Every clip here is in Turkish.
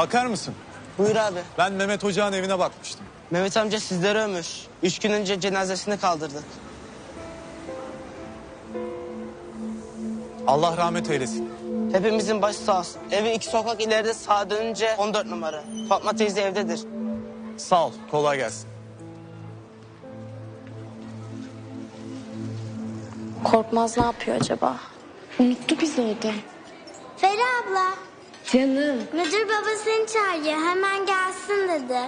Bakar mısın? Buyur abi. Ben Mehmet Hoca'nın evine bakmıştım. Mehmet amca sizleri ömür. Üç gün önce cenazesini kaldırdık. Allah rahmet eylesin. Hepimizin başı sağ olsun. Evi iki sokak ileride sağa dönünce 14 numara. Fatma teyze evdedir. Sağ ol, kolay gelsin. Korkmaz ne yapıyor acaba? Unuttu bizi o da. Feri abla, Canım. müdür baba seni çağırıyor. Hemen gelsin dedi.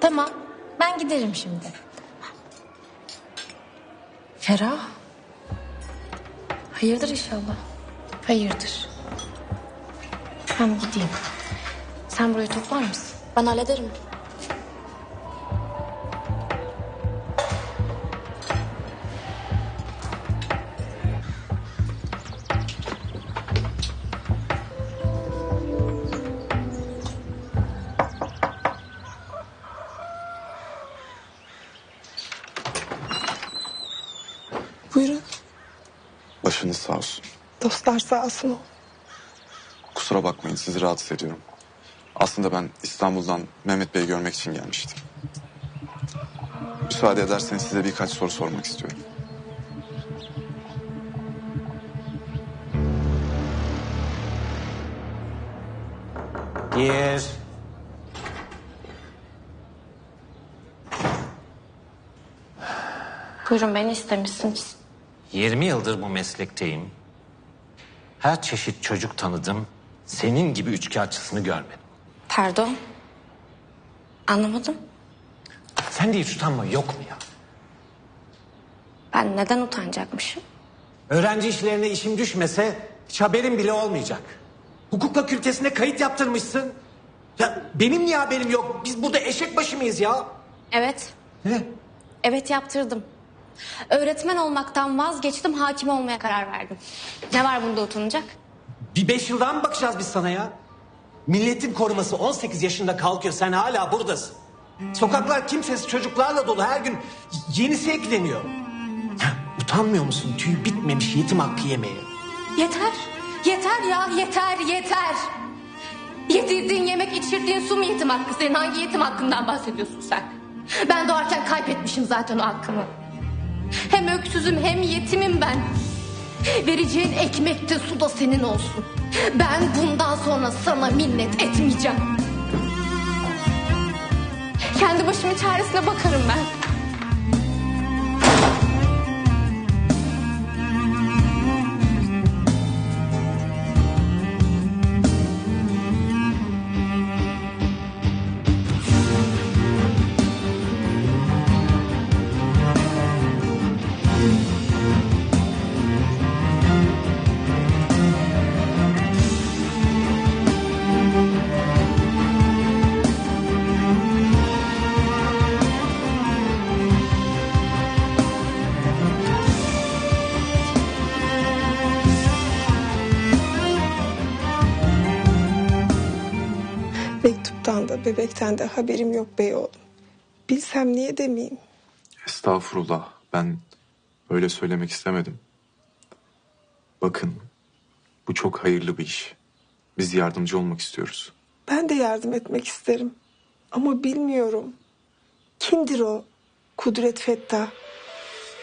Tamam. Ben giderim şimdi. Ferah. Hayırdır inşallah. Hayırdır. Ben gideyim. Sen burayı toplar mısın? Ben hallederim. Buyurun. Başınız sağ olsun. Dostlar sağ olsun. Kusura bakmayın sizi rahatsız ediyorum. Aslında ben İstanbul'dan Mehmet Bey'i görmek için gelmiştim. Müsaade ederseniz size birkaç soru sormak istiyorum. Gir. Buyurun beni istemişsiniz. 20 yıldır bu meslekteyim. Her çeşit çocuk tanıdım. Senin gibi üçkağıtçısını görmedim. Pardon. Anlamadım. Sende hiç utanma yok mu ya? Ben neden utanacakmışım? Öğrenci işlerine işim düşmese hiç haberim bile olmayacak. Hukuk fakültesine kayıt yaptırmışsın. Ya benim niye haberim yok? Biz burada eşek başı mıyız ya? Evet. Ne? Evet yaptırdım. Öğretmen olmaktan vazgeçtim, hakim olmaya karar verdim. Ne var bunda utanacak? Bir beş yıldan mı bakacağız biz sana ya? Milletin koruması 18 yaşında kalkıyor. Sen hala buradasın. Sokaklar kimsesiz çocuklarla dolu. Her gün yenisi ekleniyor. Ya, utanmıyor musun tüy bitmemiş yetim hakkı yemeye? Yeter. Yeter ya, yeter, yeter. Yedirdiğin yemek, içirdiğin su mu yetim hakkı? Senin hangi yetim hakkından bahsediyorsun sen? Ben doğarken kaybetmişim zaten o hakkımı. Hem öksüzüm hem yetimim ben. Vereceğin ekmek de su da senin olsun. Ben bundan sonra sana minnet etmeyeceğim. Kendi başımın çaresine bakarım ben. Mektuptan da bebekten de haberim yok bey oğlum. Bilsem niye demeyeyim. Estağfurullah. Ben öyle söylemek istemedim. Bakın, bu çok hayırlı bir iş. Biz yardımcı olmak istiyoruz. Ben de yardım etmek isterim. Ama bilmiyorum. Kimdir o? Kudret Fettah.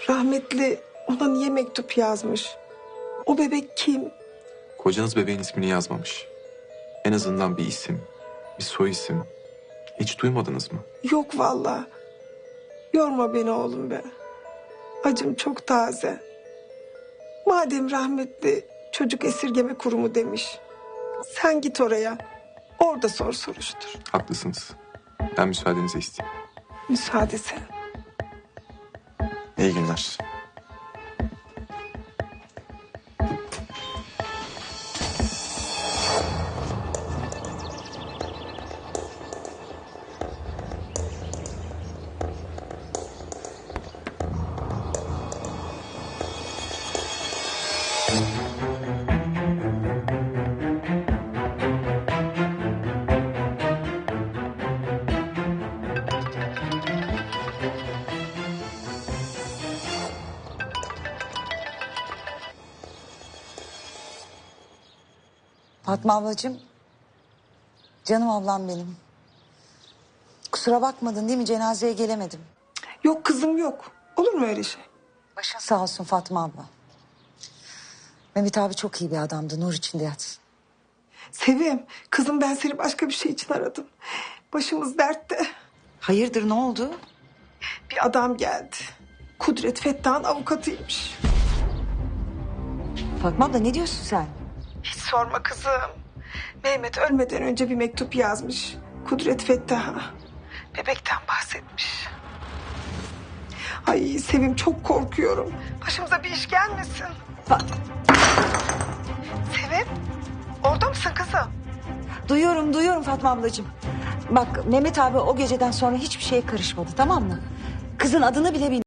Rahmetli ona niye mektup yazmış? O bebek kim? Kocanız bebeğin ismini yazmamış. En azından bir isim, bir soy isim. Hiç duymadınız mı? Yok vallahi. Yorma beni oğlum be. Acım çok taze. Madem rahmetli çocuk esirgeme kurumu demiş. Sen git oraya. Orada sor soruştur. Haklısınız. Ben müsaadenizi isteyeyim. Müsaade sen. İyi günler. Fatma ablacığım. Canım ablam benim. Kusura bakmadın değil mi? Cenazeye gelemedim. Yok kızım yok. Olur mu öyle şey? Başın sağ olsun Fatma abla. Mehmet abi çok iyi bir adamdı. Nur içinde yatsın. Sevim, kızım ben seni başka bir şey için aradım. Başımız dertte. Hayırdır ne oldu? Bir adam geldi. Kudret Fettah'ın avukatıymış. Fatma abla ne diyorsun sen? Hiç sorma kızım. Mehmet ölmeden önce bir mektup yazmış. Kudret Fettah'a. Bebekten bahsetmiş. Ay Sevim çok korkuyorum. Başımıza bir iş gelmesin. Sevim, orada mısın kızım? Duyuyorum duyuyorum Fatma ablacığım. Bak Mehmet abi o geceden sonra hiçbir şeye karışmadı tamam mı? Kızın adını bile bilmiyor.